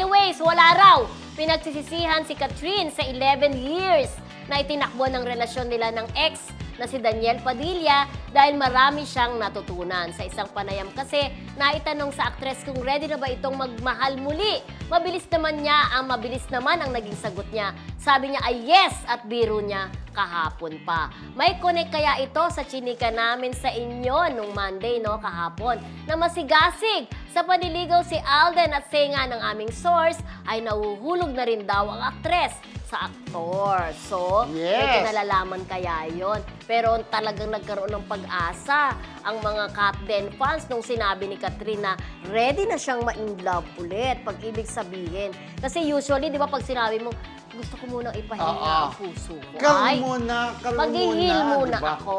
Anyways, wala raw. Pinagsisisihan si Catherine sa 11 years na itinakbo ng relasyon nila ng ex na si Daniel Padilla dahil marami siyang natutunan. Sa isang panayam kasi, naitanong sa aktres kung ready na ba itong magmahal muli. Mabilis naman niya, ang mabilis naman ang naging sagot niya. Sabi niya ay yes at biro niya kahapon pa. May connect kaya ito sa chinika namin sa inyo nung Monday, no, kahapon, na masigasig sa paniligaw si Alden at Senga ng aming source ay nahuhulog na rin daw ang aktres sa aktor. So, Yes. kinalalaman kaya yon. Pero talagang nagkaroon ng pag-asa ang mga Kat Den fans nung sinabi ni Catherine na ready na siyang ma-in love ulit. Pag ibig sabihin. Kasi usually, di ba, pag sinabi mo, gusto ko munang ipahinga Oo. ang puso ko. Kalma Ay, muna, kalma Maghihil muna, muna diba? ako.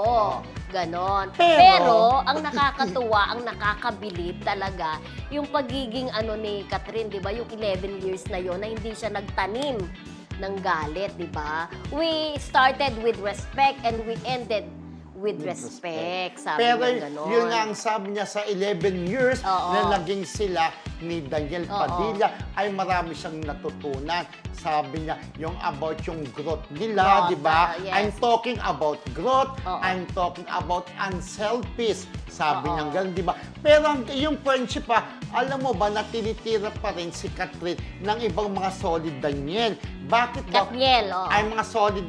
Ganon. Pero- Pero, ang nakakatuwa, ang nakakabilib talaga, yung pagiging ano ni Catherine, di ba? Yung 11 years na yon na hindi siya nagtanim ng galit, di ba? We started with respect and we ended with, With respect. Sabi Pero yun nga ang sabi niya sa 11 years Oo. na naging sila ni Daniel Oo. Padilla ay marami siyang natutunan. Sabi niya, yung about yung growth nila, Growth, di ba? ah, yes. I'm talking about growth, Oo. I'm talking about unselfish. Sabi Oo. niya ganun, di ba? Pero ang- yung friendship pa, alam mo ba na tinitira pa rin si Catherine ng ibang mga solid Daniel. Bakit daw? Katniel, oo. Ay mga solid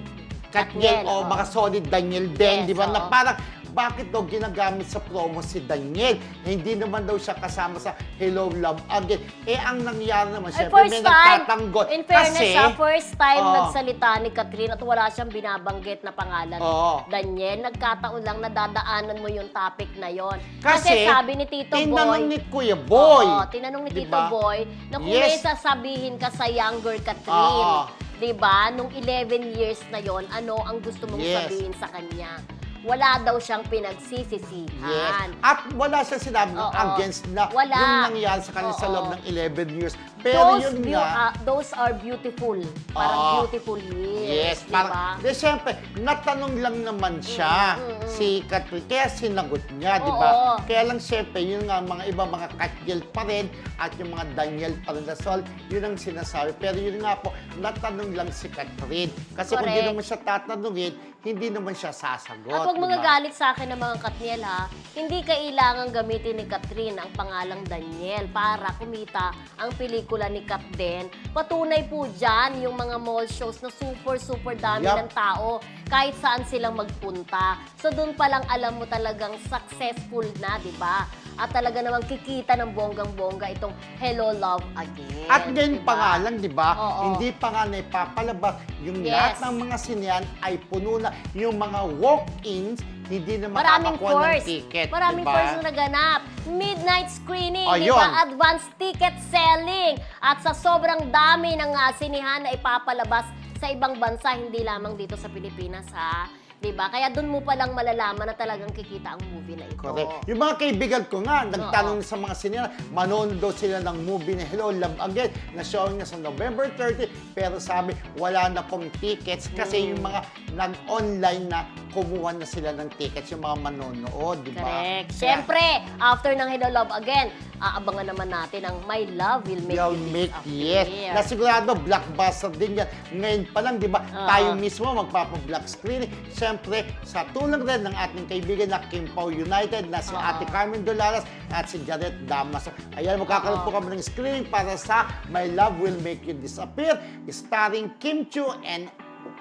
Katniel, Katniel o oo. mga solid Daniel din, Yes, di ba? Na oo. parang, bakit daw ginagamit sa promo si Daniel? Eh, hindi naman daw siya kasama sa Hello Love Again. Eh, ang nangyari naman, Ay, syempre, may time, nagtatanggol. in fairness, Kasi, ah, first time Oo. nagsalita ni Catherine at wala siyang binabanggit na pangalan. Oo. Daniel, nagkataon lang na dadaanan mo yung topic na yon. Kasi, sabi ni Tito tinanong Boy, ni Kuya Boy. Oo, tinanong ni Tito Diba? Boy na kung may Yes. sasabihin ka sa younger Catherine. Oo. 'Di ba? Nung 11 years na yon, ano ang gusto mong Yes. sabihin sa kanya? Wala daw siyang pinagsisisihan. Yes. At wala siya sinabi Oo. against na Wala. yung nangyari sa kanya sa Oo. loob ng 11 years. Pero those, yun beau- nga, ah, those are beautiful. Parang Oo. beautiful years. Yes, di parang, ba? di syempre, natanong lang naman siya Mm, mm, mm. si Catherine, kaya sinagot niya, di Oo. ba? Kaya lang syempre, yun nga, mga iba mga Catgirl pa rin at yung mga Daniel pa rin na Sol, yun ang sinasabi. Pero yun nga po, natanong lang si Catherine. Kasi kung di Correct. naman siya tatanungin, hindi naman siya sasagot. At huwag di ba? magagalit sa akin ng mga Katniel ha, hindi kailangan gamitin ni Catherine ang pangalang Daniel para kumita ang pelikula ni Kat din. Patunay po dyan yung mga mall shows na super, super dami Yup. ng tao kahit saan silang magpunta. So doon pa lang alam mo talagang successful na, di ba? At talaga namang kikita ng bonggang-bongga itong Hello Love Again. At ngayon di ba? pa nga lang, di ba? Hindi pa nga na ipapalabas. Yung Yes. lahat ng mga sinyan ay puno na. Yung mga walk-ins, hindi na Maraming makakakuha ng ticket. Maraming di ba? first na naganap. Midnight screening, Oh, di ba? Advance ticket selling. At sa sobrang dami ng uh, sinihan na ipapalabas sa ibang bansa, hindi lamang dito sa Pilipinas, ha? Di ba? Kaya doon mo palang malalaman na talagang kikita ang movie na ito. Correct. Yung mga kaibigan ko nga, nagtanong sa mga sinina, manonood daw sila ng movie na Hello Love Again na showing na sa November 30 pero sabi wala na pong tickets kasi Mm. yung mga nag-online na kumuha na sila ng tickets yung mga manonood, di ba? Correct. Siyempre, after ng Hello Love Again, aabangan naman natin ang My Love Will Make You'll You make Disappear. yes. Na sigurado, blockbuster din yan. Ngayon pa lang, di ba, Oo. tayo mismo magpapa-black screening. Siyempre, sa tulong rin ng ating kaibigan na Kim Pao United na si Oo. Ate Carmen Dolaras at si Janet Damas. Ayan, magkakaroon Oo. po kami ng screening para sa My Love Will Make You Disappear starring Kim Chu and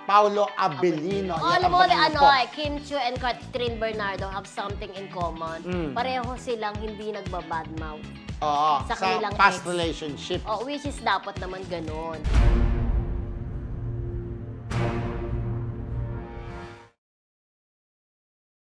Paulo Abelino. Oh, alam mo, ano, eh, Kim Chu and Catherine Bernardo have something in common. Mm. Pareho silang hindi nagbabadmouth. Oo, sa sa kanilang past ex. relationship. Oh, which is dapat naman ganun.